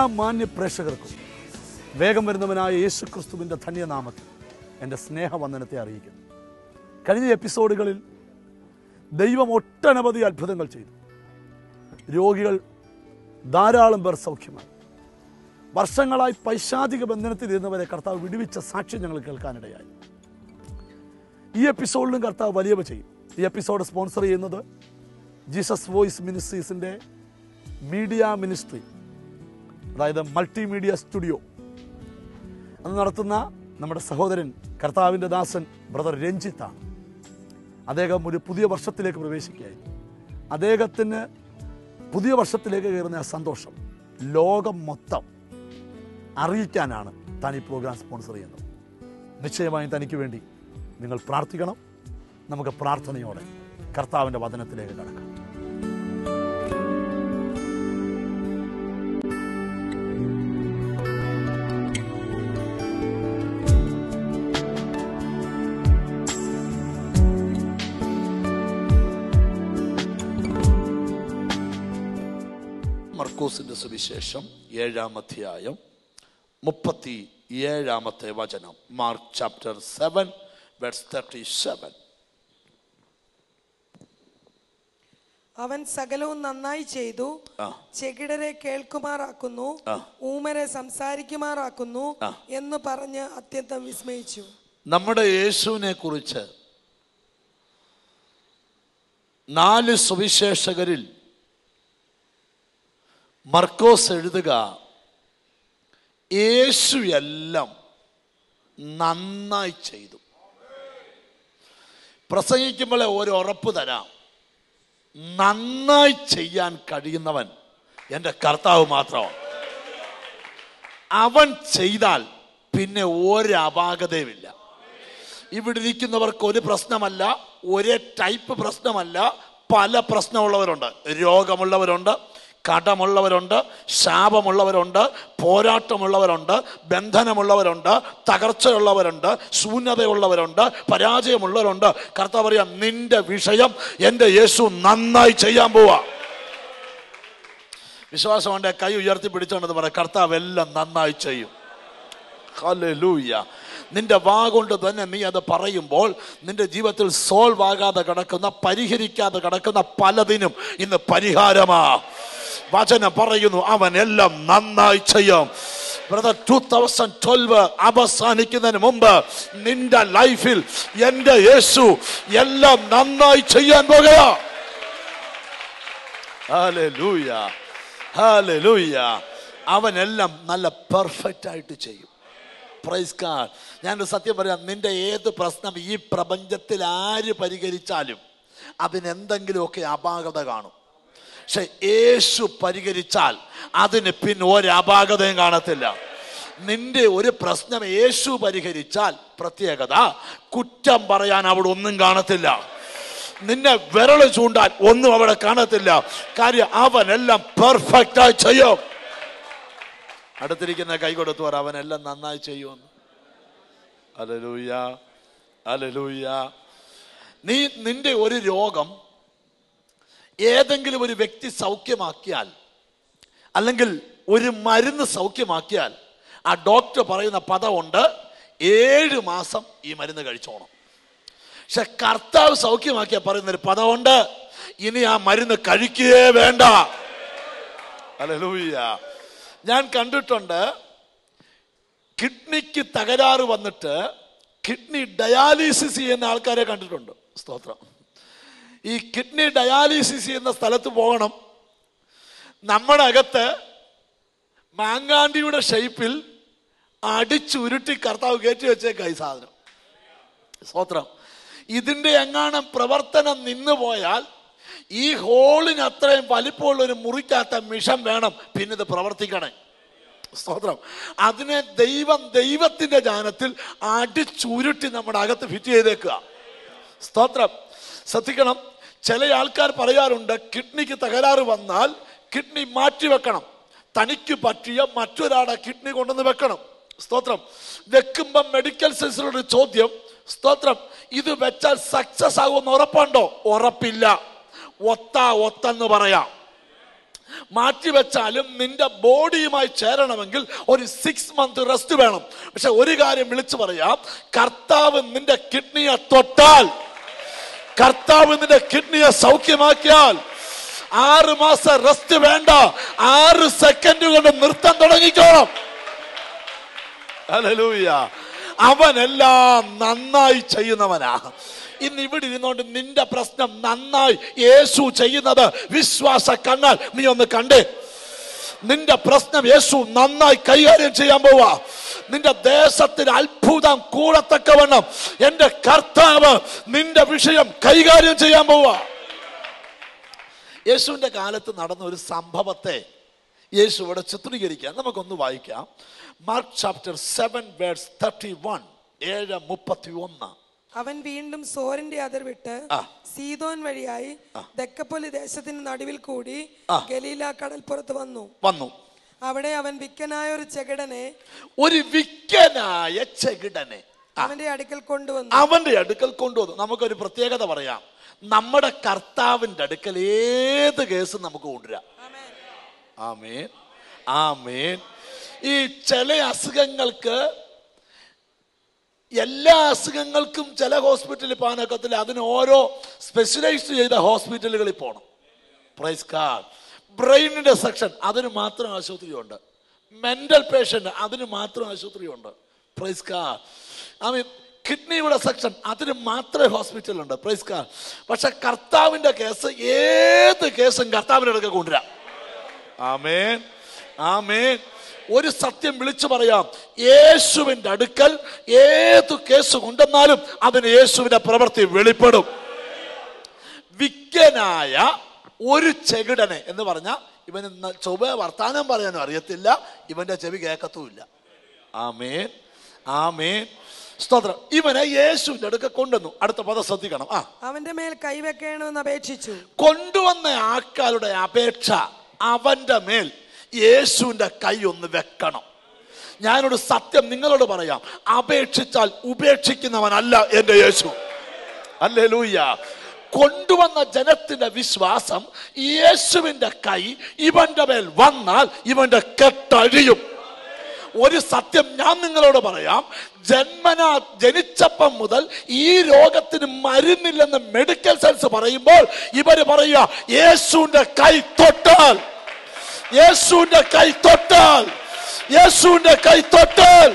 എല്ലാ മാന്യ പ്രേക്ഷകർക്കും വേഗം വരുന്നവനായ യേശു ക്രിസ്തുവിന്റെ ധന്യനാമത്തിൽ എന്റെ സ്നേഹവന്ദനത്തെ അറിയിക്കുന്നു. കഴിഞ്ഞ എപ്പിസോഡുകളിൽ ദൈവം ഒട്ടനവധി അത്ഭുതങ്ങൾ ചെയ്തു. രോഗികൾ ധാരാളം പേർ സൗഖ്യമായി. വർഷങ്ങളായി പൈശാചിക ബന്ധനത്തിൽ ഇരുന്നവരെ കർത്താവ് വിടുവിച്ച സാക്ഷ്യം ഞങ്ങൾ കേൾക്കാനിടയായി. ഈ എപ്പിസോഡിലും കർത്താവ് വലിയവ ചെയ്യും. ഈ എപ്പിസോഡ് സ്പോൺസർ ചെയ്യുന്നത് ജീസസ് വോയിസ് മിനിസ്ട്രീസിന്റെ മീഡിയ മിനിസ്ട്രി അതായത് മൾട്ടിമീഡിയ സ്റ്റുഡിയോ. അന്ന് നടത്തുന്ന നമ്മുടെ സഹോദരൻ കർത്താവിന്റെ ദാസൻ ബ്രദർ രഞ്ജിത്താണ് അദ്ദേഹം ഒരു പുതിയ വർഷത്തിലേക്ക് പ്രവേശിക്കുകയായി. അദ്ദേഹത്തിന് പുതിയ വർഷത്തിലേക്ക് കയറുന്ന സന്തോഷം ലോകം മൊത്തം അറിയിക്കാനാണ് താൻ ഈ പ്രോഗ്രാം സ്പോൺസർ ചെയ്യുന്നത്. നിശ്ചയമായും തനിക്ക് വേണ്ടി നിങ്ങൾ പ്രാർത്ഥിക്കണം. നമുക്ക് പ്രാർത്ഥനയോടെ കർത്താവിന്റെ വചനത്തിലേക്ക് കടക്കാം. മർക്കൂസിന്റെ സുവിശേഷം ഏഴാം അധ്യായം മുപ്പത്തി ഏഴാമത്തെ വചനം. Mark chapter seven words thirty seven. അവൻ സകലവും നന്നായി ചെയ്തു. ചെകിടരെ കേൾക്കുമാറാക്കുന്നു. ഊമരെ സംസാരിക്കുമാറാക്കുന്നു എന്ന് പറഞ്ഞ് അത്യന്തം വിസ്മയിച്ചു. നമ്മുടെ യേശുവിനെ കുറിച്ച് നാല് സുവിശേഷകരിൽ മർക്കോസ് എഴുതുക യേശു എല്ലാം നന്നായി ചെയ്തു. പ്രസംഗിക്കുമ്പോഴേ ഒരു ഉറപ്പ് തരാം. നന്നായി ചെയ്യാൻ കഴിയുന്നവൻ എന്റെ കർത്താവ് മാത്രമാണ് അവൻ ചെയ്താൽ പിന്നെ ഒരു അപാകതയുമില്ല. ഇവിടെ ഇരിക്കുന്നവർക്ക് ഒരു പ്രശ്നമല്ല ഒരേ ടൈപ്പ് പ്രശ്നമല്ല പല പ്രശ്നമുള്ളവരുണ്ട്. രോഗമുള്ളവരുണ്ട് കടമുള്ളവരുണ്ട് ശാപമുള്ളവരുണ്ട് പോരാട്ടമുള്ളവരുണ്ട് ബന്ധനമുള്ളവരുണ്ട് തകർച്ചയുള്ളവരുണ്ട് ശൂന്യതയുള്ളവരുണ്ട് പരാജയമുള്ളവരുണ്ട്. കർത്താവ് പറയാം നിന്റെ വിഷയം എന്റെ യേശു നന്നായി ചെയ്യാൻ പോവാ. വിശ്വാസം കൊണ്ട് കൈ ഉയർത്തി പിടിച്ചോണ്ടെന്ന് പറയാം കർത്താവ് എല്ലാം നന്നായി ചെയ്യും. ഹലൂയ്യ നിന്റെ വാ കൊണ്ട് തന്നെ നീ അത് പറയുമ്പോൾ നിന്റെ ജീവിതത്തിൽ സോൾവ് ആകാതെ കിടക്കുന്ന പരിഹരിക്കാതെ കിടക്കുന്ന പലതിനും ഇന്ന് പരിഹാരമാ. വചനം പറയുന്നു അവൻ എല്ലാം നന്നായി ചെയ്യും. ബ്രദർ ടൂ തൗസൻഡ് ട്വൽവ് അവസാനിക്കുന്നതിന് മുമ്പ് നിന്റെ ലൈഫിൽ എന്റെ യേശു എല്ലാം നന്നായി ചെയ്യാൻ പോകുക. അവനെല്ലാം നല്ല പെർഫെക്റ്റ് ആയിട്ട് ചെയ്യും. പ്രൈസ് കാർഡ് ഞാനൊരു സത്യം പറയാം നിന്റെ ഏത് പ്രശ്നം ഈ പ്രപഞ്ചത്തിൽ ആര് പരിഹരിച്ചാലും അതിനെന്തെങ്കിലുമൊക്കെ അപാകത കാണും. പക്ഷെ യേശു പരിഹരിച്ചാൽ അതിന് പിന്നെ ഒരപാകതയും കാണത്തില്ല. നിന്റെ ഒരു പ്രശ്നം യേശു പരിഹരിച്ചാൽ പ്രത്യേകത. കുറ്റം പറയാൻ അവിടെ ഒന്നും കാണത്തില്ല. നിന്നെ വിരൽ ചൂണ്ടാൻ ഒന്നും അവിടെ കാണത്തില്ല. കാര്യം അവനെല്ലാം പെർഫെക്റ്റ് ആയി ചെയ്യും. അടുത്തിരിക്കുന്ന കൈ കൊടുത്തു പറ അവനെല്ലാം നന്നായി ചെയ്യുമെന്ന്. അലലൂയ അലലൂയ നീ നിന്റെ ഒരു രോഗം ഏതെങ്കിലും ഒരു വ്യക്തി സൗഖ്യമാക്കിയാൽ അല്ലെങ്കിൽ ഒരു മരുന്ന് സൗഖ്യമാക്കിയാൽ ആ ഡോക്ടർ പറയുന്ന പദമുണ്ട് ഏഴ് മാസം ഈ മരുന്ന് കഴിച്ചോണം. പക്ഷെ കർത്താവ് സൗഖ്യമാക്കിയ പറയുന്നൊരു പദമുണ്ട് ഇനി ആ മരുന്ന് കഴിക്കുകയേ വേണ്ട. അലലൂയ്യ ഞാൻ കണ്ടിട്ടുണ്ട് കിഡ്നിക്ക് തകരാറ് വന്നിട്ട് കിഡ്നി ഡയാലിസിസ് ചെയ്യുന്ന ആൾക്കാരെ കണ്ടിട്ടുണ്ട്. സ്തോത്രം. ഈ കിഡ്നി ഡയാലിസിസ് ചെയ്യുന്ന സ്ഥലത്ത് പോകണം. നമ്മുടെ അകത്ത് മാങ്കാണ്ടിയുടെ ഷേപ്പിൽ അടിച്ചുരുട്ടി കർത്താവ് കയറ്റി വെച്ചേക്കായി സാധനം. സ്തോത്രം. ഇതിന്റെ എങ്ങാനും പ്രവർത്തനം നിന്നു പോയാൽ ഈ ഹോളിന് അത്രയും വലിപ്പമുള്ള ഒരു മുറിക്കാത്ത മിഷം വേണം. പിന്നെ ഇത് പ്രവർത്തിക്കണേ. സ്തോത്രം. അതിനെ ദൈവം ദൈവത്തിന്റെ ജാനത്തിൽ അടിച്ചുരുട്ടി നമ്മുടെ അകത്ത് ഫിറ്റ് ചെയ്തേക്കുക. സ്തോത്രം. ശ്രദ്ധിക്കണം. ചില ആൾക്കാർ പറയാറുണ്ട് കിഡ്നിക്ക് തകരാറ് വന്നാൽ കിഡ്നി മാറ്റിവെക്കണം തനിക്ക് പറ്റിയ മറ്റൊരാളെ കിഡ്നി കൊണ്ടുവന്ന് വെക്കണം. സ്തോത്രം. വെക്കുമ്പം മെഡിക്കൽ സയൻസിലൊരു ചോദ്യം സ്തോത്രം ഇത് വെച്ചാൽ സക്സസ് ആകുമെന്ന് ഉറപ്പുണ്ടോ? ഉറപ്പില്ല. ഒത്ത ഒത്തെന്ന് പറയാം. മാറ്റിവെച്ചാലും നിന്റെ ബോഡിയുമായി ചേരണമെങ്കിൽ ഒരു സിക്സ് മന്ത് റെസ്റ്റ് വേണം. പക്ഷെ ഒരു കാര്യം വിളിച്ചു പറയാം കർത്താവ് നിന്റെ കിഡ്നിയെ തൊട്ടാൽ കർത്താവ് നിന്റെ കിഡ്നിയെ സൗഖ്യമാക്കിയാൽ ആറ് മാസം റെസ്റ്റ് വേണ്ട. ആറ് സെക്കൻഡ് കൊണ്ട് നൃത്തം അവൻ അവനെല്ലാം നന്നായി ചെയ്യുന്നവനാ. ഇന്ന് ഇവിടെ ഇരുന്നോണ്ട് നിന്റെ പ്രശ്നം നന്നായി യേശു ചെയ്യുന്നത് വിശ്വാസ കണ്ണാൽ. നീ ഒന്ന് കണ്ടേ. നിന്റെ പ്രശ്നം യേശു നന്നായി കൈകാര്യം ചെയ്യാൻ പോവാ. നിന്റെ ദേശത്തിന് അത്ഭുതം കൂടത്തക്കവണ്ണം എന്റെ കർത്താവ് നിന്റെ വിഷയം കൈകാര്യം ചെയ്യാൻ പോവാ. യേശുവിന്റെ കാലത്ത് നടന്ന ഒരു സംഭവത്തെ യേശു ഇവിടെ ചിത്രീകരിക്കാം. നമുക്കൊന്ന് വായിക്കാം. Mark chapter seven words thirty one ഏഴ് മുപ്പത്തി ഒന്ന് അവൻ വീണ്ടും സോറിന്റെ അതിർ വിട്ട് സീതോൻ വഴിയായി ദക്കപ്പൊലി ദേശത്തിന് നടുവിൽ കൂടി. ഗലീല കടൽപ്പുറത്ത് വന്നു. വന്നു. അവിടെ അവൻ വിക്കനായ ഒരു ചെകിടനെ ഒരു വിക്കനായ ചെകിടനെ. അവന്റെ അടുക്കൽ കൊണ്ടുവന്നു. അവന്റെ അടുക്കൽ കൊണ്ടുവന്നു. നമുക്കൊരു പ്രത്യേകത പറയാം. നമ്മുടെ കർത്താവിന്റെ അടുക്കൽ ഏത് കേസും നമുക്ക് കൊണ്ടുവരാം. ആമേൻ. ആമേൻ. ഈ ചില അസുഖങ്ങൾക്ക് എല്ലാ അസുഖങ്ങൾക്കും ചില ഹോസ്പിറ്റലിൽ പോകാനൊക്കത്തില്ല അതിന് ഓരോ സ്പെഷ്യലൈസ് ചെയ്ത ഹോസ്പിറ്റലുകളിൽ പോകണം പ്രൈസ് കാർഡ് ബ്രെയിനിന്റെ സെക്ഷൻ അതിന് മാത്രം ആശുപത്രിയുണ്ട്. മെന്റൽ പേഷ്യന്റ് അതിന് മാത്രം ആശുപത്രിയുണ്ട്. പ്രൈസ് കാർഡ് ഐ മീൻ കിഡ്നിയുടെ സെക്ഷൻ അതിന് മാത്രമേ ഹോസ്പിറ്റലുണ്ട് പ്രൈസ് കാർഡ് പക്ഷെ കർത്താവിന്റെ കേസ് ഏത് കേസും കർത്താവിന്റെ അടുക്ക കൊണ്ടുവരാം. ആമേൻ. ആമേൻ. ഒരു സത്യം വിളിച്ചു പറയാം. യേശുവിന്റെ അടുക്കൽ ഏത് കേസ് കൊണ്ടെന്നാലും അതിന് യേശുവിന്റെ പ്രവൃത്തി വെളിപ്പെടും. വിക്കനായ ഒരു ചെകിടനെ എന്ന് പറഞ്ഞാൽ ഇവന് ചൊവ്വ വർത്താനം പറയാനും അറിയത്തില്ല ഇവന്റെ ചെവി കേൾക്കത്തുമില്ല. ആമേൻ. ആമേൻ. സ്തോത്രം. ഇവനെ യേശുവിന്റെ അടുക്ക കൊണ്ടുവന്നു. അടുത്ത പദം ശ്രദ്ധിക്കണം. ആ. അവന്റെ മേൽ കൈവെക്കണമെന്ന് അപേക്ഷിച്ചു. കൊണ്ടുവന്ന ആൾക്കാരുടെ അപേക്ഷ അവന്റെ മേൽ യേശുവിന്റെ കൈ ഒന്ന് വെക്കണം. ഞാനൊരു സത്യം നിങ്ങളോട് പറയാം. അപേക്ഷിച്ചാൽ ഉപേക്ഷിക്കുന്നവനല്ല എന്റെ യേശു. അല്ലേ ലൂയ്യ കൊണ്ടുവന്ന ജനത്തിന്റെ വിശ്വാസം യേശുവിന്റെ കൈ ഇവന്റെ മേൽ വന്നാൽ ഇവന്റെ കെട്ടഴിയും. ഒരു സത്യം ഞാൻ നിങ്ങളോട് പറയാം. ജന്മനാ ജനിച്ചപ്പം മുതൽ ഈ രോഗത്തിന് മരുന്നില്ലെന്ന് മെഡിക്കൽ സയൻസ് പറയുമ്പോൾ ഇവർ പറയുക യേശുവിന്റെ കൈ തൊട്ടാൽ യേശുവിന്റെ കൈ തൊട്ടാൽ യേശുവിന്റെ കൈ തൊട്ടാൽ.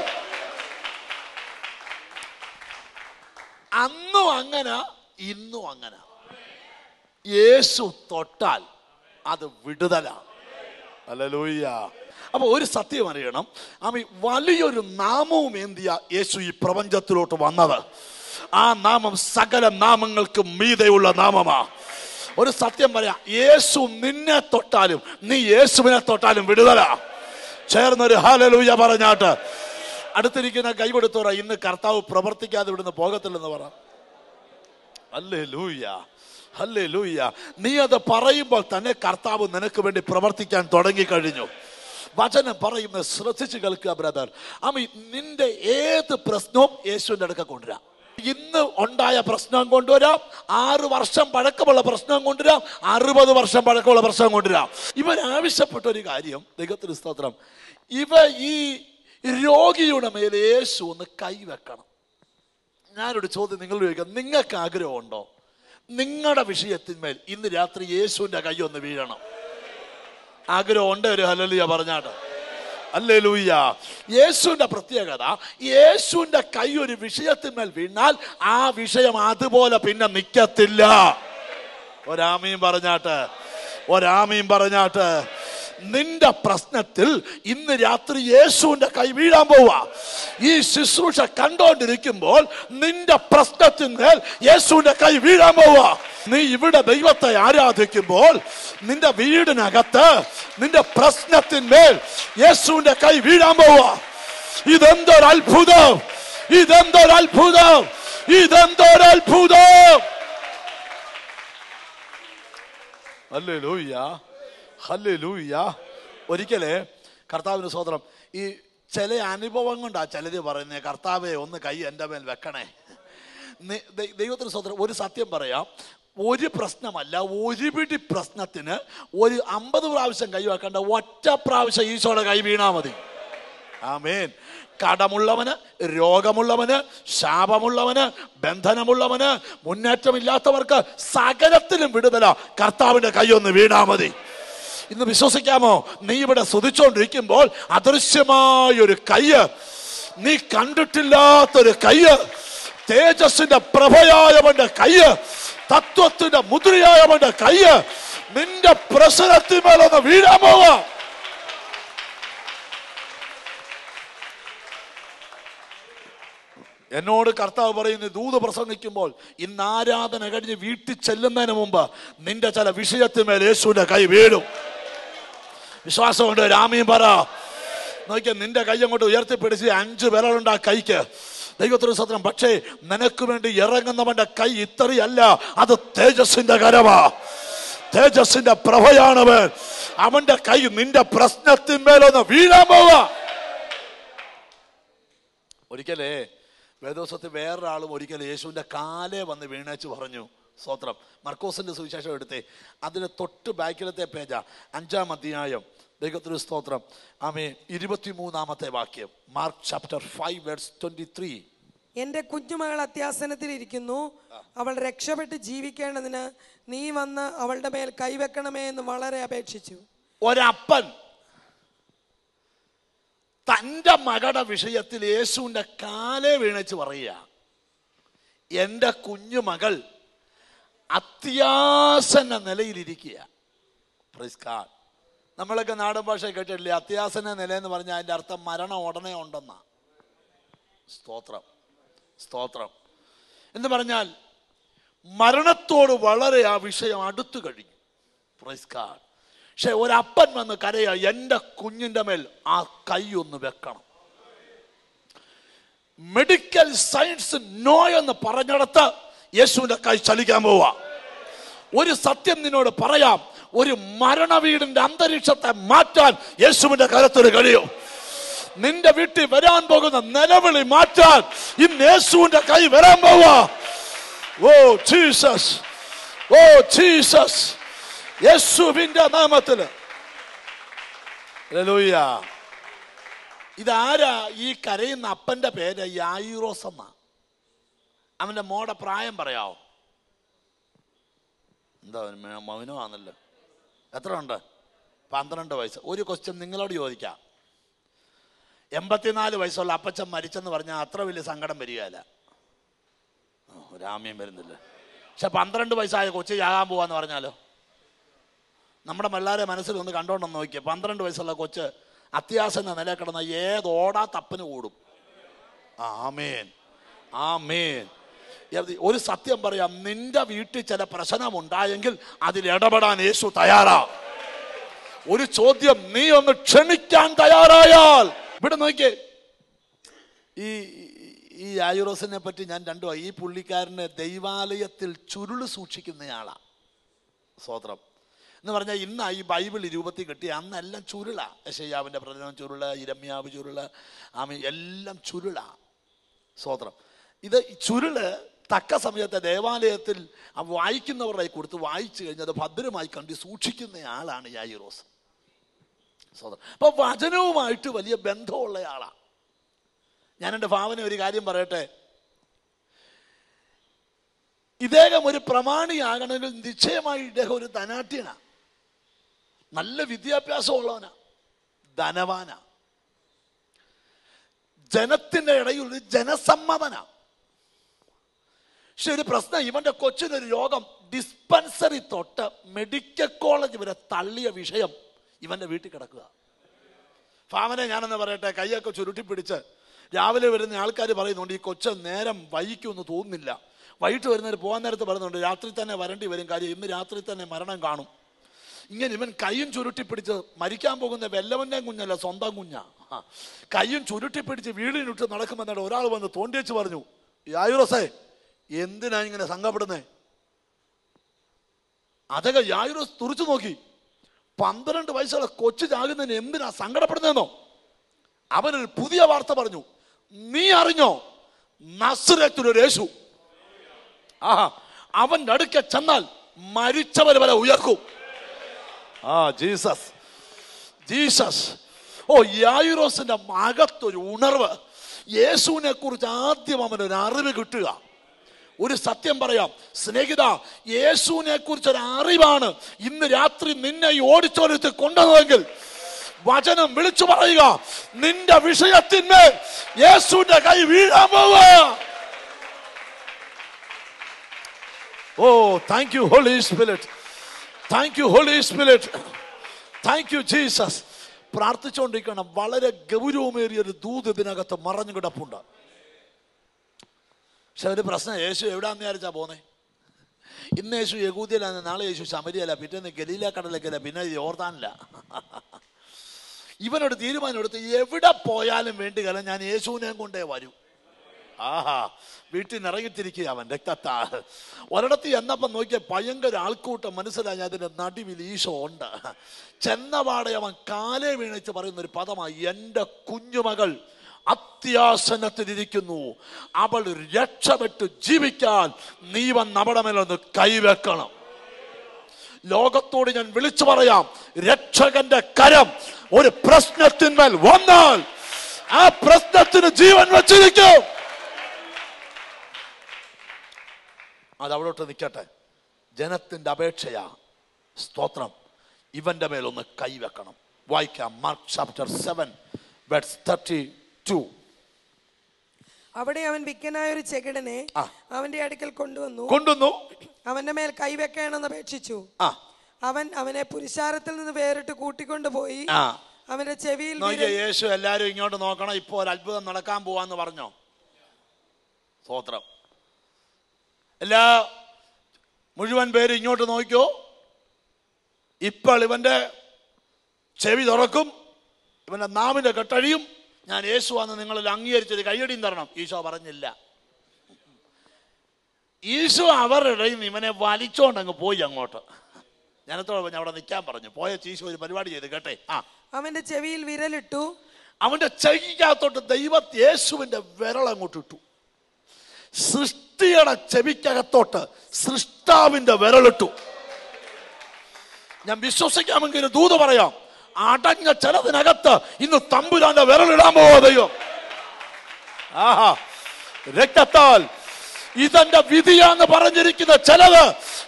അന്നും അങ്ങനെ ഇന്നും അങ്ങനെ. യേശു തൊട്ടാൽ അത് വിടുതലാണ് അല്ലലൂയ്യ അപ്പൊ ഒരു സത്യം അറിയണം. ആമി വലിയൊരു നാമവും എന്തിയ യേശു ഈ പ്രപഞ്ചത്തിലോട്ട് വന്നത്? ആ നാമം സകല നാമങ്ങൾക്ക് മീതയുള്ള നാമമാ. ഒരു സത്യം പറയാ യേശു നിന്നെ തൊട്ടാലും നീ യേശുവിനെ തൊട്ടാലും വിടുതല. ചേർന്നൊരു ഹാലലൂയ പറഞ്ഞാട്ട്. അടുത്തിരിക്കുന്ന കൈ കൊടുത്തോറ ഇന്ന് കർത്താവ് പ്രവർത്തിക്കാതെ ഇവിടുന്ന് പോകത്തില്ലെന്ന് പറ. അല്ലേ ലൂയ്യ അല്ലേ ലൂയ്യ നീ അത് പറയുമ്പോൾ തന്നെ കർത്താവ് നിനക്ക് വേണ്ടി പ്രവർത്തിക്കാൻ തുടങ്ങിക്കഴിഞ്ഞു. വചനം പറയുന്നത് ശ്രദ്ധിച്ച് കേൾക്കുക ബ്രദർ. അമ്മ നിന്റെ ഏത് പ്രശ്നവും യേശുവിന്റെ അടുക്ക കൊണ്ടുവരാം. ഇന്ന് ഉണ്ടായ പ്രശ്നം കൊണ്ടുവരാം. ആറ് വർഷം പഴക്കമുള്ള പ്രശ്നം കൊണ്ടുവരാം. അറുപത് വർഷം പഴക്കമുള്ള പ്രശ്നം കൊണ്ടുവരാം. ഇവൻ ആവശ്യപ്പെട്ട ഒരു കാര്യം ദൈവത്തിന് സ്തോത്രം. ഇവ ഈ രോഗിയുടെ മേലെ യേശു ഒന്ന് കൈവെക്കണം. ഞാനൊരു ചോദ്യം നിങ്ങൾ ചോദിക്കാം. നിങ്ങൾക്ക് ആഗ്രഹമുണ്ടോ? നിങ്ങളുടെ വിഷയത്തിന്മേൽ ഇന്ന് രാത്രി യേശുവിന്റെ കൈ ഒന്ന് വീഴണം. ആഗ്രഹം ഉണ്ട് ഒരു ഹലലിയ പറഞ്ഞാട്ട്. അല്ലേ ലൂയ്യ യേശുവിന്റെ പ്രത്യേകത യേശുവിന്റെ കൈ ഒരു വിഷയത്തിന്മേൽ വീണാൽ ആ വിഷയം അതുപോലെ പിന്നെ നിൽക്കത്തില്ല ഒരാമയും പറഞ്ഞാട്ട് ഒരാമയും പറഞ്ഞാട്ട് നിന്റെ പ്രശ്നത്തിൽ ഇന്ന് രാത്രി യേശുവിന്റെ കൈ വീഴാൻ പോവാ. ഈ ശുശ്രൂഷ കണ്ടോണ്ടിരിക്കുമ്പോൾ നിന്റെ പ്രശ്നത്തിന്മേൽ യേശുവിന്റെ കൈ വീഴാൻ പോവാ. നീ ഇവിടെ ദൈവത്തെ ആരാധിക്കുമ്പോൾ നിന്റെ വീടിനകത്ത് നിന്റെ പ്രശ്നത്തിന്മേൽ യേശുവിന്റെ കൈ വീഴാൻ പോവാ. ഇതെന്തൊരു അത്ഭുതം. ഇതെന്തൊരു അത്ഭുതം. ഇതെന്തൊരു അത്ഭുതം. അല്ലേ ലൂയ്യ ഹല്ലേ ലൂയ്യ ഒരിക്കലേ കർത്താവിന് സോദരം ഈ ചില അനുഭവം കൊണ്ടാ ചിലത് പറയുന്നത് കർത്താവെ ഒന്ന് കൈ എന്റെ മേൽ വെക്കണേ. ദൈവത്തിന് സോദരം ഒരു സത്യം പറയാം. ഒരു പ്രശ്നമല്ല ഒരു പിടി പ്രശ്നത്തിന് ഒരു അമ്പത് പ്രാവശ്യം കൈ വെക്കേണ്ട ഒറ്റ പ്രാവശ്യം ഈശോയുടെ കൈ വീണാൽ മതി. ആമേൻ. കടമുള്ളവന് രോഗമുള്ളവന് ശാപമുള്ളവന് ബന്ധനമുള്ളവന് മുന്നേറ്റമില്ലാത്തവർക്ക് സകലത്തിലും വിടുതല കർത്താവിന്റെ കൈയൊന്ന് വീണാൽ മതി. ഇന്ന് വിശ്വസിക്കാമോ? നീ ഇവിടെ സ്തുതിച്ചുകൊണ്ടിരിക്കുമ്പോൾ അദൃശ്യമായൊരു കയ്യ്. നീ കണ്ടിട്ടില്ലാത്തൊരു കയ്യ്. തേജസ്സിന്റെ പ്രഭയായവന്റെ കയ്യ്. തത്വത്തിന്റെ മുദ്രയായവന്റെ കയ്യ്. നിന്റെ പ്രസരത്തിന്മേലൊന്ന് വീഴാൻ പോവാ. എന്നോട് കർത്താവ് പറയുന്നു ദൂത് പ്രസംഗിക്കുമ്പോൾ ഇന്ന് ആരാധന കഴിഞ്ഞ് വീട്ടിൽ ചെല്ലുന്നതിന് മുമ്പ് നിന്റെ ചില വിഷയത്തിന്മേൽ യേശുവിന്റെ കൈ വീഴും. വിശ്വാസമുണ്ട്. രാമീൻ പറ. നോക്കിയ നിന്റെ കൈ അങ്ങോട്ട് ഉയർത്തിപ്പിടിച്ച് അഞ്ച് വിരലുണ്ട് ആ കൈക്ക്. ദൈവത്തിന് സത്യം പക്ഷേ നിനക്ക് വേണ്ടി ഇറങ്ങുന്നവന്റെ കൈ ഇത്രയല്ല അത് തേജസ്സിന്റെ കരവാ തേജസ്സിന്റെ പ്രഭയാണവൻ. അവന്റെ കൈ നിന്റെ പ്രശ്നത്തിന്മേലൊന്ന് വീഴാൻ പോവാ. ഒരിക്കലേ വേദോസത്തിൽ വേറൊരാളും ഒരിക്കൽ യേശുവിന്റെ കാലേ വന്ന് വീണേച്ച് പറഞ്ഞു. സ്തോത്രം. മർക്കോസിന്റെ സുവിശേഷം എടുത്തേ. അതിന് തൊട്ട് ബാക്കിലത്തെ പേജ അഞ്ചാം അധ്യായം. ദൈവത്തിന് സ്തോത്രം. ആമേ ഇരുപത്തിമൂന്നാമത്തെ വാക്യം. Mark chapter five words twenty three. എന്റെ കുഞ്ഞുമകൾ അത്യാസനത്തിൽ ഇരിക്കുന്നു അവൾ രക്ഷപ്പെട്ട് ജീവിക്കേണ്ടതിന് നീ വന്ന് അവളുടെ മേൽ കൈവെക്കണമേ എന്ന് വളരെ അപേക്ഷിച്ചു. ഒരപ്പൻ തന്റെ മകളുടെ വിഷയത്തിൽ യേശുവിന്റെ കാലേ വീണച്ച് പറയുക. എന്റെ കുഞ്ഞു മകൾ അത്യാസന്ന നിലയിലിരിക്കുക. Praise നമ്മളൊക്കെ നാടൻ ഭാഷ കേട്ടിട്ടില്ലേ? അത്യാസന്ന നില എന്ന് പറഞ്ഞാൽ അതിന്റെ അർത്ഥം മരണം ഉടനെ ഉണ്ടെന്നാ. സ്തോത്രം. സ്തോത്രം. എന്ന് പറഞ്ഞാൽ മരണത്തോട് വളരെ ആ വിഷയം അടുത്തു കഴിഞ്ഞു. God. പക്ഷെ ഒരപ്പൻ വന്ന് കരയാ എന്റെ കുഞ്ഞിന്റെ മേൽ ആ കൈ ഒന്ന് വെക്കണം. മെഡിക്കൽ സയൻസ് നോ എന്ന് പറഞ്ഞിടത്ത് യേശുവിന്റെ കൈ ചലിക്കാൻ പോവാ. ഒരു സത്യം നിന്നോട് പറയാം ഒരു മരണ മരണവീടിന്റെ അന്തരീക്ഷത്തെ മാറ്റാൻ യേശുവിന്റെ കരത്തിന് കഴിയും. നിന്റെ വീട്ടിൽ വരാൻ പോകുന്ന നിലവിളി മാറ്റാൻ ഇന്ന് യേശുവിന്റെ കൈ വരാൻ പോവാ. Oh Jesus. Oh Jesus. യേശുവിന്റെ നാമത്തിൽ ഇതാരാ ഈ കരയുന്ന അപ്പന്റെ പേര്? യായിറോസ് എന്നാ. അവന്റെ മോടെ പ്രായം പറയാവോ? എന്താ മൗനോ ആണല്ലോ എത്ര ഉണ്ട് പന്ത്രണ്ട് വയസ്സ്. ഒരു ക്വസ്റ്റ്യൻ നിങ്ങളോട് ചോദിക്കാം. എൺപത്തിനാല് വയസ്സുള്ള അപ്പച്ചൻ മരിച്ചെന്ന് പറഞ്ഞാൽ അത്ര വലിയ സങ്കടം വരികയല്ല. രാമ്യം വരുന്നില്ല? പക്ഷെ പന്ത്രണ്ട് വയസ്സായ കൊച്ചു ചാകാൻ പോവാന്ന് പറഞ്ഞാലോ? നമ്മുടെ പിള്ളേരെ മനസ്സിൽ ഒന്ന് കണ്ടോണ്ടെന്ന് നോക്കിയ പന്ത്രണ്ട് വയസ്സുള്ള കൊച്ച് അത്യാസന്ന നില കിടന്ന ഏതോടാ തപ്പന് കൂടും. ആമേൻ. ആമേൻ. ഒരു സത്യം പറയാം നിന്റെ വീട്ടിൽ ചില പ്രശ്നം ഉണ്ടായെങ്കിൽ അതിൽ ഇടപെടാൻ യേശു തയ്യാറാ. ഒരു ചോദ്യം നീ ഒന്ന് ക്ഷണിക്കാൻ തയ്യാറായാൽ. ഇവിടെ നോക്കിയേ. ഈ ഈ ആയുറോസിനെ പറ്റി ഞാൻ രണ്ടു ഈ പുള്ളിക്കാരന് ദൈവാലയത്തിൽ ചുരുൾ സൂക്ഷിക്കുന്നയാളാ. സ്വോത്രം എന്ന് പറഞ്ഞാൽ ഇന്ന് ഈ ബൈബിൾ രൂപത്തിൽ കിട്ടിയ അന്നെല്ലാം ചുരുളാ. യശയ്യാവിന്റെ പ്രചരണം ചുരുൾ ഇരമ്യാവ് ചുരുൾ ആമി എല്ലാം ചുരുളാ. സ്വോത്രം ഇത് ചുരുൾ തക്ക സമയത്ത് ദേവാലയത്തിൽ വായിക്കുന്നവരുടെ കൊടുത്ത് വായിച്ചു കഴിഞ്ഞത് ഭദ്രമായി കണ്ട് സൂക്ഷിക്കുന്ന ആളാണ് യായിറോസ്. സോദരൻ അപ്പൊ വചനവുമായിട്ട് വലിയ ബന്ധമുള്ള ആളാണ് ഞാൻ എന്റെ ഭാവന ഒരു കാര്യം പറയട്ടെ. ഇദ്ദേഹം ഒരു പ്രമാണിയാകണമെങ്കിൽ നിശ്ചയമായി ഇദ്ദേഹം ഒരു ധനാട്യനാ നല്ല വിദ്യാഭ്യാസമുള്ളവനാ. ധനവാനാ. ജനത്തിന്റെ ഇടയിൽ ഒരു ജനസമ്മതനാ. പക്ഷെ ഒരു പ്രശ്നം ഇവന്റെ കൊച്ചിനൊരു രോഗം. ഡിസ്പെൻസറി തൊട്ട് മെഡിക്കൽ കോളേജ് വരെ തള്ളിയ വിഷയം ഇവന്റെ വീട്ടിൽ കിടക്കുക. ഫാമനെ ഞാനെന്ന് പറയട്ടെ കൈയൊക്കെ ചുരുട്ടിപ്പിടിച്ച് രാവിലെ വരുന്ന ആൾക്കാർ പറയുന്നുണ്ട് ഈ കൊച്ച നേരം വൈകുമെന്ന് തോന്നുന്നില്ല. വൈകിട്ട് വരുന്നവർ പോകാൻ നേരത്ത് പറയുന്നുണ്ട് രാത്രി തന്നെ വരേണ്ടി വരും കാര്യം ഇന്ന് രാത്രി തന്നെ മരണം കാണും. ഇങ്ങനെ ഇവൻ കൈയും ചുരുട്ടിപ്പിടിച്ച് മരിക്കാൻ പോകുന്ന വെല്ലവന്റെ കുഞ്ഞല്ല സ്വന്തം കുഞ്ഞാ. കൈയും ചുരുട്ടിപ്പിടിച്ച് വീടിനുട്ട് നടക്കുമെന്നിട്ട് ഒരാൾ വന്ന് തോണ്ടിയച്ച് പറഞ്ഞു. യായുറസേ എന്തിനാ ഇങ്ങനെ സംഘപ്പെടുന്നേ അതൊക്കെ യായുറസ് തുറച്ചു നോക്കി. പന്ത്രണ്ട് വയസ്സുള്ള കൊച്ചു ചാകുന്നതിന് എന്തിനാ സങ്കടപ്പെടുന്നതെന്നോ അവനൊരു പുതിയ വാർത്ത പറഞ്ഞു. നീ അറിഞ്ഞോ? നസുരേശു യേശു. ആഹാ അവന്റെ അടുക്ക ചെന്നാൽ മരിച്ചവർ വരെ ഉയർക്കും. ആ ജീസസ്. ജീസസ്. ഓ യായുറോസിന്റെ അകത്തൊരു ഉണർവ്. യേശുവിനെ കുറിച്ച് ആദ്യം അവനൊരു അറിവ് കിട്ടുക. ഒരു സത്യം പറയാം. സ്നേഹിത യേശുവിനെ കുറിച്ച് ഒരു അറിവാണ് ഇന്ന് രാത്രി നിന്നെ ഈ ഓടിച്ചോലത്ത് കൊണ്ടുവന്നതെങ്കിൽ വചനം വിളിച്ചു പറയുക നിന്റെ വിഷയത്തിന്മേൽ യേശുവിന്റെ കൈ വീഴാൻ പോവുക. ഓ thank you Holy Spirit thank you Holy Spirit thank you Jesus പ്രാർത്ഥിച്ചുകൊണ്ടിരിക്കണം വളരെ ഗൗരവമേറിയ ഒരു ദൂത് ഇതിനകത്ത് മറഞ്ഞു കിടപ്പുണ്ട് പക്ഷെ ഒരു പ്രശ്നം യേശു എവിടാന്ന് വിചാരിച്ചാ പോന്നെ? ഇന്ന് യേശു യകൂദിയിലാണ് നാളെ യേശു ശമരിയല്ല പിറ്റേന്ന് ഗലീല കടലക്കല്ല പിന്നെ യോർദാനില്ല ഇവനോട് തീരുമാനം എടുത്ത് എവിടെ പോയാലും വേണ്ടി കാലം ഞാൻ യേശുവിനെ കൊണ്ടേ വരൂ. ആഹാ വീട്ടിൽ നിറങ്ങിത്തിരിക്കുക അവൻ രക്തത്താ. ഒരിടത്ത് എന്നപ്പം നോക്കിയ ഭയങ്കര ആൾക്കൂട്ടം മനസ്സിലായി അതിന്റെ നടുവിൽ ഈശോ ഉണ്ട്. ചെന്നപാടെ അവൻ കാലേ വീണിച്ച് പറയുന്ന ഒരു പദമായി എന്റെ കുഞ്ഞുമകൾ അത്യാസനത്തിലിരിക്കുന്നു. അവൾ രക്ഷപ്പെട്ട് ജീവിക്കാൻ നീ വന്ന് നമ്മുടെ മേലൊന്ന് കൈവെക്കണം. ലോകത്തോട് ഞാൻ വിളിച്ചു പറയാം രക്ഷകന്റെ കരം ഒരു പ്രശ്നത്തിന്മേൽ വന്നാൽ ആ പ്രശ്നത്തിന് ജീവൻ വച്ചിരിക്കും. അത് അവിടോട്ട് നിൽക്കട്ടെ. ജനത്തിന്റെ അപേക്ഷയാ സ്തോത്രം. ഇവന്റെ മേലൊന്ന് കൈവെക്കണം. വായിക്കാം Mark chapter seven words thirty two അവിടെ അവൻ വിക്കനായ ഒരു ചെകിടനെ അവന്റെ അടുക്കൽ കൊണ്ടുവന്നു. കൊണ്ടുവന്നു. അവന്റെ മേൽ കൈവെക്കണമെന്ന് അപേക്ഷിച്ചു. അവൻ അവനെ പുരുഷാരത്തിൽ നിന്ന് വേറിട്ട് കൂട്ടിക്കൊണ്ടുപോയി അവന്റെ ചെവിയിൽ യേശു എല്ലാരും ഇങ്ങോട്ട് നോക്കണം. ഇപ്പൊ ഒരു അത്ഭുതം നടക്കാൻ പോവാന്ന് പറഞ്ഞോ? സ്തോത്രം. എല്ലാ മുഴുവൻ പേര് ഇങ്ങോട്ട് നോക്കിയോ? ഇപ്പോൾ ഇവന്റെ ചെവി തുറക്കും. ഇവന്റെ നാവിന്റെ കെട്ടഴിയും ഞാൻ യേശുവാന്ന് നിങ്ങളിൽ അംഗീകരിച്ചത് കൈയടിയും തരണം. ഈശോ പറഞ്ഞില്ല. ഈശോ അവരുടെ ഇവനെ വലിച്ചോണ്ട് അങ്ങ് പോയി അങ്ങോട്ട്. ഞാനത്തോടെ പറഞ്ഞു അവിടെ നിൽക്കാൻ പറഞ്ഞു. പോയ ഈശോ ഒരു പരിപാടി ചെയ്ത് കേട്ടെ? ആ. അവന്റെ ചെവിയിൽ വിരലിട്ടു. അവന്റെ ചെവിക്കകത്തോട്ട് ദൈവ യേശുവിന്റെ വിരൽ അങ്ങോട്ട് ഇട്ടു. സൃഷ്ടിയുടെ ചെവിക്കകത്തോട്ട് സൃഷ്ടാവിന്റെ വിരലിട്ടു ഞാൻ വിശ്വസിക്കാമെങ്കിൽ ദൂത് പറയാം. അടഞ്ഞ ചിലതിനകത്ത് ഇന്ന് തമ്പുരാന്റെ വിരലിടാൻ പോവാ ദൈവം. ആഹാ. രക്തത്താൽ ഇതെന്റെ വിധിയാന്ന് പറഞ്ഞിരിക്കുന്ന ചിലത്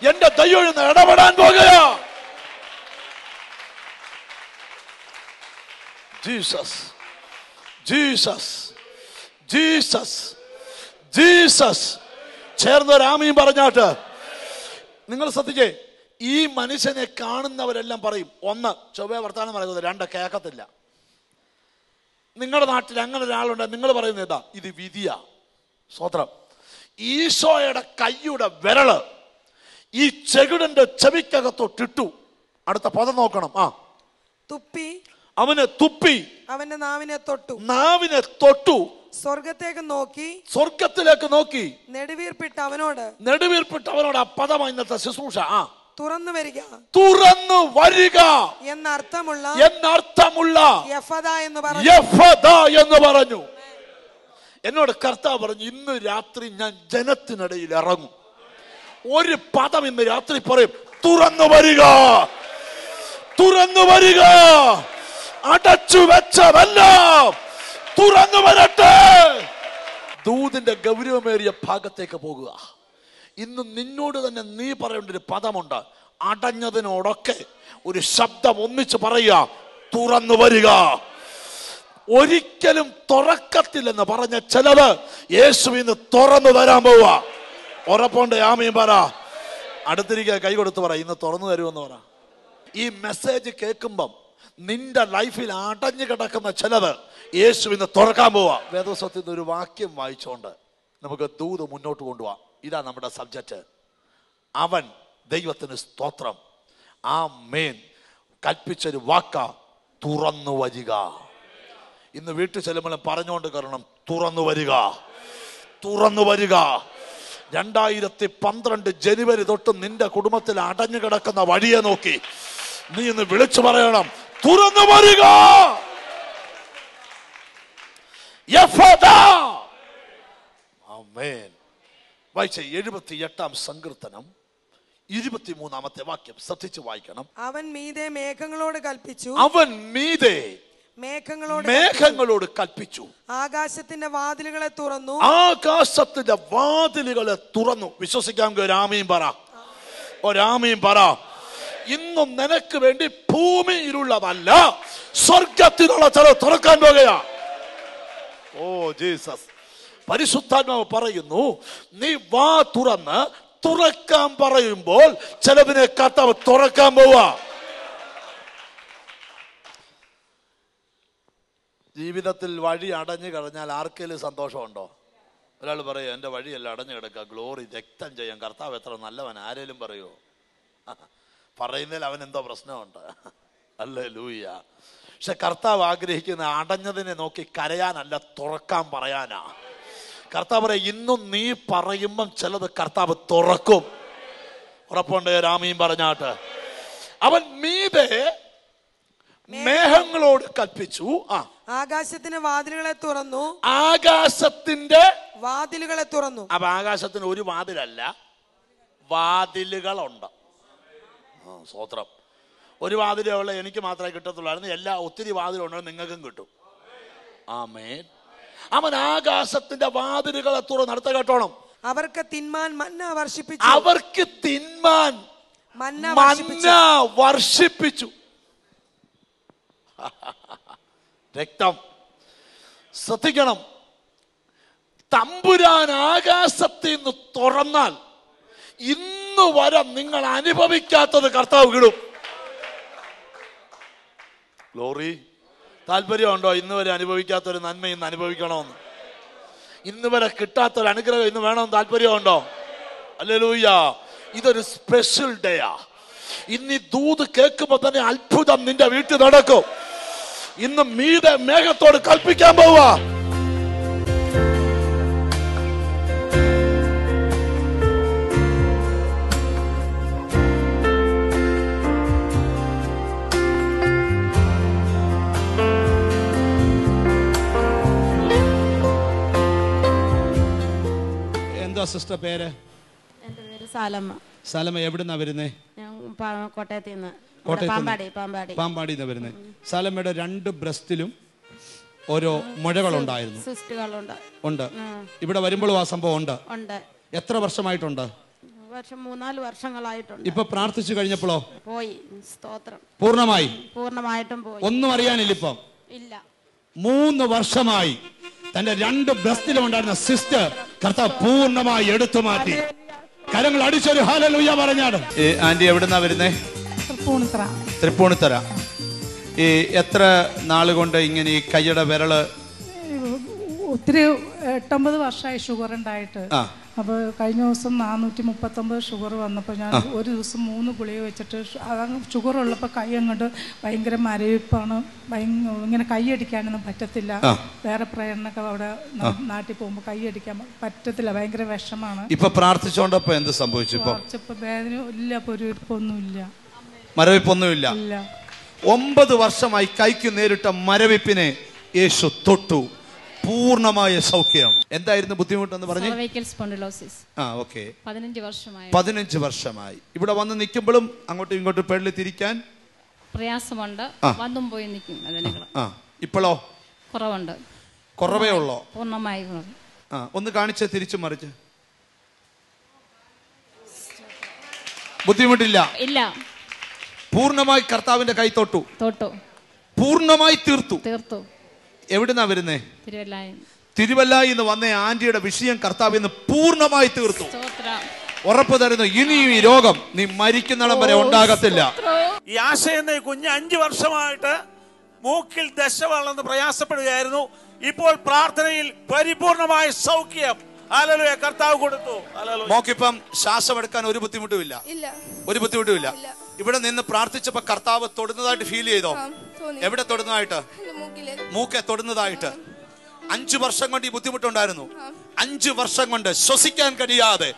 എന്റെ ദൈവം ഇടപെടാൻ പോകുകയാ. ജീസസ്. ജീസസ്. ജീസസ്. ജീസസ്. ചേർന്ന് രാമിയും പറഞ്ഞാട്ട്. നിങ്ങൾ ശ്രദ്ധിക്കേ ഈ മനുഷ്യനെ കാണുന്നവരെല്ലാം പറയും ഒന്ന് ചൊവ്വ വർത്താനം പറയുന്നത് രണ്ട് കേൾക്കത്തില്ല. നിങ്ങളുടെ നാട്ടിൽ അങ്ങനെ ഒരാളുണ്ട് നിങ്ങൾ പറയുന്നത് ഇതാ ഇത് വിധിയാ. സ്വത്രം ഈശോയുടെ കൈയുടെ വിരൾ ഈ ചെകിടന്റെ ചെവിക്കകത്തോട്ടിട്ടു അടുത്ത പദം നോക്കണം. ആ. തുപ്പി. അവനെ തുപ്പി. അവന്റെ നാവിനെ തൊട്ടു. നാവിനെ തൊട്ടു. സ്വർഗത്തേക്ക് നോക്കി. സ്വർഗത്തിലേക്ക് നോക്കി. നെടുവീർപ്പിട്ട് അവനോട്. നെടുവീർപ്പിട്ട് അവനോട് ആ പദം ഇന്നത്തെ ശുശ്രൂഷ. ആ. തുറന്നു വരിക. തുറന്നു വരിക. എന്നർത്ഥമുള്ള എന്നർത്ഥമുള്ള യഫദ എന്ന് പറഞ്ഞു. യഫദ എന്ന് പറഞ്ഞു. എന്നോട് കർത്താവ് പറഞ്ഞു ഇന്ന് രാത്രി ഞാൻ ജനത്തിനിടയിൽ ഇറങ്ങും. ഒരു പദം ഇന്ന് രാത്രി പറയും തുറന്നു വരിക. തുറന്നു വരിക. അടച്ചു വെച്ചതെല്ലാം. തുറന്നു വരട്ടെ. ദൂതിന്റെ ഗൗരവമേറിയ ഭാഗത്തേക്ക് പോകുക. ഇന്ന് നിന്നോട് തന്നെ നീ പറയേണ്ട ഒരു പദമുണ്ട്. അടഞ്ഞതിനോടൊക്കെ ഒരു ശബ്ദം ഒന്നിച്ച് പറയുക തുറന്നു വരിക. ഒരിക്കലും തുറക്കത്തില്ലെന്ന് പറഞ്ഞ ചിലത് യേശു ഇന്ന് തുറന്നു തരാൻ പോവുക. ഉറപ്പുണ്ട് ആമയും പറ. അടുത്തിരിക്കുക കൈ കൊടുത്ത് പറ ഇന്ന് തുറന്നു തരുമെന്ന് പറ. ഈ മെസ്സേജ് കേൾക്കുമ്പം നിന്റെ ലൈഫിൽ അടഞ്ഞു കിടക്കുന്ന ചിലത് യേശു ഇന്ന് തുറക്കാൻ പോവാ വേദോസ്വത്തിൽ നിന്ന് ഒരു വാക്യം വായിച്ചുകൊണ്ട് നമുക്ക് ദൂത് മുന്നോട്ട് കൊണ്ടുപോവാം. ഇതാ നമ്മുടെ സബ്ജക്റ്റ് അവൻ ദൈവത്തിന് സ്തോത്രം. ആ മേൻ കൽപ്പിച്ചൊരു വാക്ക തുറന്നു വരിക. ഇന്ന് വീട്ടിൽ ചെല്ലുമ്പോഴും പറഞ്ഞുകൊണ്ട് കാരണം തുറന്നു വരിക. തുറന്നു വരിക. രണ്ടായിരത്തി പന്ത്രണ്ട് ജനുവരി തൊട്ട് നിന്റെ കുടുംബത്തിൽ അടഞ്ഞു കിടക്കുന്ന വഴിയെ നോക്കി. നീ ഇന്ന് വിളിച്ചു പറയണം തുറന്നു വരിക. ആമേൻ. വായിച്ച എഴുപത്തി എട്ടാം സങ്കീർത്തനം ഇരുപത്തിമൂന്നാമത്തെ വാക്യം ശ്രദ്ധിച്ച് വായിക്കണം. അവൻ മീതെ മേഘങ്ങളോട് കൽപ്പിച്ചു. അവൻ മീതെ മേഘങ്ങളോട് മേഘങ്ങളോട് കൽപ്പിച്ചു. ആകാശത്തിന്റെ വാതിലുകളെ തുറന്നു. ആകാശത്തിന്റെ വാതിലുകളെ തുറന്നു. വിശ്വസിക്കാൻ ഒരാമയും പറ. ഒരാമയും പറ. ഇന്നും നിനക്ക് വേണ്ടി ഭൂമിയിലുള്ളതല്ല സ്വർഗത്തിലുള്ള ചില തുറക്കാൻ പോകുക ഓ ജീസസ്. പരിശുദ്ധാത്മാവ് പറയുന്നു നീ വാ തുറന്ന് തുറക്കാൻ പറയുമ്പോൾ ചിലവിനെ കർത്താവ് തുറക്കാൻ പോവാ. ജീവിതത്തിൽ വഴി അടഞ്ഞു കഴിഞ്ഞാൽ ആർക്കെങ്കിലും സന്തോഷമുണ്ടോ? ഒരാൾ പറയോ എന്റെ വഴിയെല്ലാം അടഞ്ഞു കിടക്കുക ഗ്ലോറി രക്തം ചെയ്യാൻ. കർത്താവ് എത്ര നല്ലവൻ ആരേലും പറയുമോ പറയുന്നതിൽ അവൻ എന്തോ പ്രശ്നമുണ്ട്. അല്ലേ ലൂയ പക്ഷെ കർത്താവ് ആഗ്രഹിക്കുന്ന അടഞ്ഞതിനെ നോക്കി കരയാനല്ല തുറക്കാൻ പറയാനാ. കർത്താവ് ഇന്നും നീ പറയുമ്പം ചിലത് കർത്താവ് തുറക്കും. ഉറപ്പുണ്ട് രാമയും പറഞ്ഞാട്ട്. അവൻ മീതെ മേഘങ്ങളോട് കൽപ്പിച്ചു. ആ. ആകാശത്തിന്റെ വാതിലുകളെ തുറന്നു. ആകാശത്തിന്റെ വാതിലുകളെ തുറന്നു. അപ്പൊ ആകാശത്തിന് ഒരു വാതിലല്ല വാതിലുകളുണ്ട്. ആ സ്വോത്രം ഒരു വാതിലേ ഉള്ള എനിക്ക് മാത്രമേ കിട്ടത്തുള്ളായിരുന്നു എല്ലാ ഒത്തിരി വാതിലുണ്ടെങ്കിൽ നിങ്ങൾക്കും കിട്ടും. ആമേൻ. അവൻ ആകാശത്തിന്റെ വാതിലുകളെ തുറന്ന് അടുത്ത കേട്ടോണം. അവർക്ക് തിന്മാൻ മന്ന വർഷിപ്പിച്ചു. അവർക്ക് തിന്മാൻ മന്ന വർഷിപ്പിച്ചു. രക്തം. ശ്രദ്ധിക്കണം. തമ്പുരാൻ ആകാശത്തിൽ നിന്ന് തുറന്നാൽ ഇന്ന് വരെ നിങ്ങൾ അനുഭവിക്കാത്തത് കർത്താവ് കിടും. ഗ്ലോറി താല്പര്യമുണ്ടോ? ഇന്ന് വരെ അനുഭവിക്കാത്തൊരു നന്മ ഇന്ന് അനുഭവിക്കണമെന്ന്. ഇന്ന് വരെ കിട്ടാത്തൊരു അനുഗ്രഹം ഇന്ന് വേണമെന്ന് താല്പര്യമുണ്ടോ? അല്ലേ ലൂയ്യ ഇതൊരു സ്പെഷ്യൽ ഡേയാ ഇന്ന് ഈ ദൂത് കേൾക്കുമ്പോ തന്നെ അത്ഭുതം നിന്റെ വീട്ടിൽ നടക്കും. ഇന്ന് മീതെ മേഘത്തോട് കൽപ്പിക്കാൻ പോവാ. സിസ്റ്റർ പേര്? എന്റെ പേര് സാലമ്മ. സ്ഥലം എവിടുന്നാ വരുന്നേ? ഞാൻ പ- കോട്ടയത്ത് നിന്ന് പാമ്പാടി പാമ്പാടി. പാമ്പാടിന്ന് വരുന്നേ. സാലമ്മയുടെ രണ്ട് ബ്രസ്റ്റിലും ഓരോ മുഴകളുണ്ടായിരുന്നു. സിസ്റ്റുകളുണ്ട്. ഉണ്ട്. ഇവിടെ വരുമ്പോഴും ആ സംഭവം ഉണ്ട്? ഉണ്ട്. എത്ര വർഷമായിട്ടുണ്ട്? വർഷം മൂന്നാൽ വർഷങ്ങളായിട്ടുണ്ട്. ഇപ്പൊ പ്രാർത്ഥിച്ചു കഴിഞ്ഞപ്പോഴോ? പോയി. സ്തോത്രം. പൂർണമായി? പൂർണമായിട്ടും പോയി. ഒന്നും അറിയാനില്ല ഇപ്പം ഇല്ല. മൂന്ന് വർഷമായി തന്റെ രണ്ട് ബ്രസ്റ്റിലും ഉണ്ടായിരുന്ന സിസ്റ്റർ കർത്താവ് പൂർണമായി എടുത്തു മാറ്റി. കരങ്ങൾ അടിച്ചൊരു ഹാലലൂയ പറഞ്ഞാണ് ആന്റി എവിടുന്നാ വരുന്നേ? തൃപ്പൂണിത്തറ. തൃപ്പൂണിത്തറ. ഈ എത്ര നാളുകൊണ്ട് ഇങ്ങനെ ഈ കൈയുടെ വിരൾ ഒത്തിരി എട്ടൊമ്പത് വർഷമായി ഷുഗർ ഉണ്ടായിട്ട്. അപ്പൊ അപ്പോൾ കഴിഞ്ഞ ദിവസം നാനൂറ്റി മുപ്പത്തൊമ്പത് ഷുഗർ വന്നപ്പോൾ ഞാൻ ഒരു ദിവസം മൂന്ന് ഗുളിക വെച്ചിട്ട് അതങ്ങ് ഷുഗർ ഉള്ളപ്പോൾ കൈ അങ്ങോട്ട് ഭയങ്കര മരവിപ്പാണ്. ഇങ്ങനെ കൈയടിക്കാനൊന്നും പറ്റത്തില്ല. വേറെ പ്രേരണൊക്കെ അവിടെ നാട്ടിൽ പോകുമ്പോൾ കൈയടിക്കാൻ പറ്റത്തില്ല. ഭയങ്കര വിഷമാണ്. ഇപ്പൊ പ്രാർത്ഥിച്ചോണ്ടപ്പോ എന്ത് സംഭവിച്ചു വേദന ഇല്ല പൊരുവിപ്പൊന്നുമില്ല മരവിപ്പൊന്നുമില്ല ഇല്ല. ഒമ്പത് വർഷമായി കൈക്ക് നേരിട്ട മരവിപ്പിനെ യേശു തൊട്ടു. പൂർണമായ സൗഖ്യം. എന്തായിരുന്നു ബുദ്ധിമുട്ടെന്ന് പറഞ്ഞു? ആ ഓക്കെ. പതിനഞ്ച് വർഷമായി പതിനഞ്ച് വർഷമായി. ഇവിടെ വന്ന് നിൽക്കുമ്പോഴും അങ്ങോട്ടും ഇങ്ങോട്ടും പെള്ളി തിരിക്കാൻ? പ്രയാസമുണ്ട്. വന്നും പോയി നിൽക്കും ആ ഇപ്പോഴോ? കുറവുണ്ട്. കുറവേ ഉള്ളോ? പൂർണമായി ആ ഒന്ന് കാണിച്ച് തിരിച്ചു മറിച്ച്. ബുദ്ധിമുട്ടില്ല? ഇല്ല. പൂർണമായി കർത്താവിന്റെ കൈ തൊട്ടു. തൊട്ടു. പൂർണമായി തീർത്തു. തീർത്തു. എവിടുന്നാ വരുന്നേ? തിരുവല്ല തിരുവല്ലായി എന്ന് വന്ന ആന്റിയുടെ വിഷയം കർത്താവ് ഇന്ന് പൂർണമായി തീർത്തു. സ്തോത്രം. ഉറപ്പ് തരുന്നു ഇനിയും ഈ രോഗം നീ മരിക്കുന്നിടം വരെ ഉണ്ടാകത്തില്ല. ഈ ആശയെന്ന കുഞ്ഞ് അഞ്ചു വർഷമായിട്ട് മൂക്കിൽ ദശ വളർന്ന് പ്രയാസപ്പെടുകയായിരുന്നു. ഇപ്പോൾ പ്രാർത്ഥനയിൽ പരിപൂർണമായ സൗഖ്യം. കർത്താവ് കൊടുത്തു. മോക്കിപ്പം ശ്വാസം എടുക്കാൻ ഒരു ബുദ്ധിമുട്ടുമില്ല. ഇല്ല. ഒരു ബുദ്ധിമുട്ടുമില്ല. ഇവിടെ നിന്ന് പ്രാർത്ഥിച്ചപ്പോ കർത്താവ് തൊടുന്നതായിട്ട് ഫീൽ ചെയ്തോ? എവിടെ തൊടുന്നതായിട്ട്? മൂക്കെ തൊടുന്നതായിട്ട്. അഞ്ചു വർഷം കൊണ്ട് ഈ ബുദ്ധിമുട്ടുണ്ടായിരുന്നു. അഞ്ചു വർഷം കൊണ്ട് ശ്വസിക്കാൻ കഴിയാതെ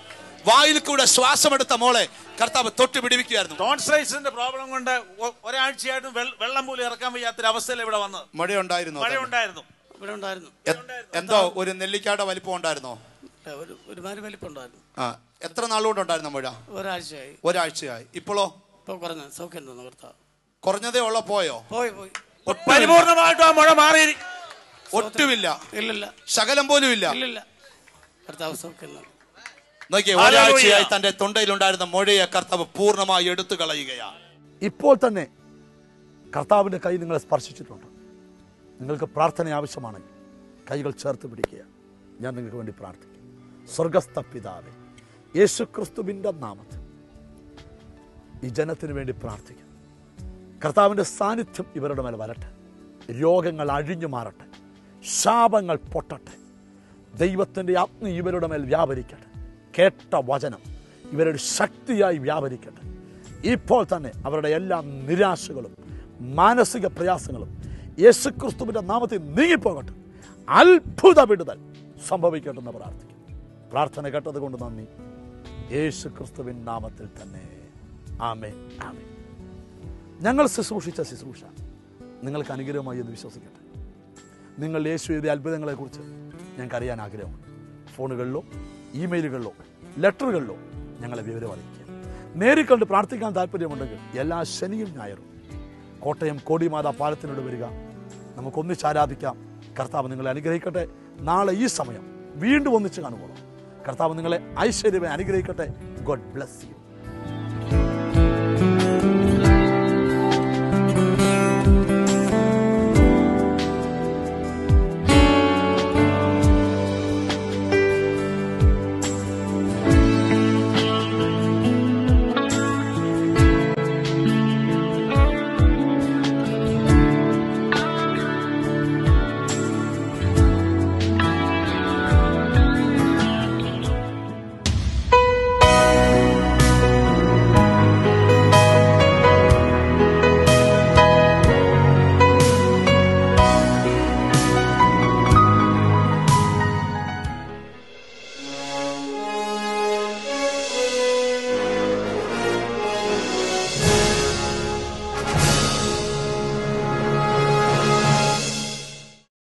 വായിൽ കൂടെ ശ്വാസമെടുത്ത മോളെ കർത്താവ് തൊട്ട് പിടിപ്പിക്കുകയായിരുന്നു ടോൺസൈസിന്റെ പ്രോബ്ലം കൊണ്ട് ഒരാഴ്ചയായിട്ടും വെള്ളം പോലും ഇറക്കാൻ വയ്യാത്ത അവസ്ഥയിൽ ഇവിടെ വന്നത്. മഴയുണ്ടായിരുന്നു മഴ ഉണ്ടായിരുന്നു. ഇവിടെ ഉണ്ടായിരുന്നു. എന്തോ ഒരു നെല്ലിക്കാട വലിപ്പം ഉണ്ടായിരുന്നോ? ഒരു വലിപ്പം ഉണ്ടായിരുന്നു ആ എത്ര നാളുകൊണ്ടുണ്ടായിരുന്നു മഴ? ഒരാഴ്ചയായി. ഒരാഴ്ചയായി. ഇപ്പോഴോ? ഇപ്പൊ കുറഞ്ഞ. സൗഖ്യം തോന്നുന്നു കർത്താവ്. കുറഞ്ഞതേ ഉള്ള? പോയോ? പോയി പോയി. പരിപൂർണമായിട്ടും ആ മഴ മാറി ഒട്ടുമില്ല. ഇല്ലില്ല. ശകലം പോലും ഇല്ല. ഇല്ലില്ല. കർത്താവ് സൗഖ്യം നോക്കിയേ. ഒരാഴ്ചയായി തന്റെ തൊണ്ടയിലുണ്ടായിരുന്ന മുഴയെ കർത്താവ് പൂർണമായി എടുത്തു കളയുകയാണ്. ഇപ്പോൾ തന്നെ കർത്താവിന്റെ കൈ നിങ്ങളെ സ്പർശിച്ചിട്ടുണ്ട്. നിങ്ങൾക്ക് പ്രാർത്ഥന ആവശ്യമാണെങ്കിൽ കൈകൾ ചേർത്ത് പിടിക്കുക. ഞാൻ നിങ്ങൾക്ക് വേണ്ടി പ്രാർത്ഥിക്കും. സ്വർഗസ്ഥ പിതാവേ യേശുക്രിസ്തുവിന്റെ നാമത്തിൽ ഈ ജനത്തിന് വേണ്ടി പ്രാർത്ഥിക്കും കർത്താവിന്റെ സാന്നിധ്യം ഇവരുടെ മേൽ വരട്ടെ. രോഗങ്ങൾ അഴിഞ്ഞു മാറട്ടെ. ശാപങ്ങൾ പൊട്ടട്ടെ. ദൈവത്തിന്റെ ആത്മ ഇവരുടെ മേൽ വ്യാപരിക്കട്ടെ. കേട്ട വചനം ഇവരുടെ ശക്തിയായി വ്യാപരിക്കട്ടെ. ഇപ്പോൾ തന്നെ അവരുടെ എല്ലാ നിരാശകളും മാനസിക പ്രയാസങ്ങളും യേശുക്രിസ്തുവിന്റെ നാമത്തിൽ നീങ്ങിപ്പോകട്ടെ. അത്ഭുത വിടുതൽ സംഭവിക്കട്ടെ എന്ന് പ്രാർത്ഥിക്കും പ്രാർത്ഥന കേട്ടത് കൊണ്ട് നന്ദി. യേശുക്രിസ്തുവിൻ നാമത്തിൽ തന്നെ. ആമേ ആമേ ഞങ്ങൾ ശുശ്രൂഷിച്ച ശുശ്രൂഷ. നിങ്ങൾക്ക് അനുഗ്രഹമായി എന്ന് വിശ്വസിക്കട്ടെ. നിങ്ങൾ യേശു ചെയ്ത അത്ഭുതങ്ങളെക്കുറിച്ച് ഞങ്ങൾക്ക് അറിയാൻ ആഗ്രഹമുണ്ട്. ഫോണുകളിലോ ഇമെയിലുകളിലോ ലെറ്ററുകളിലോ ഞങ്ങളെ വിവരം അറിയിക്കുക. നേരിൽ കണ്ട് പ്രാർത്ഥിക്കാൻ താല്പര്യമുണ്ടെങ്കിൽ എല്ലാ ശനിയും ഞായറും കോട്ടയം കോടിമാത പാലത്തിനോട് വരിക. നമുക്കൊന്നിച്ച് ആരാധിക്കാം. കർത്താവ് നിങ്ങളെ അനുഗ്രഹിക്കട്ടെ. നാളെ ഈ സമയം വീണ്ടും ഒന്നിച്ച് കാണുമ്പോൾ കർത്താവ് നിങ്ങളെ ഐശ്വര്യമായി അനുഗ്രഹിക്കട്ടെ. God bless you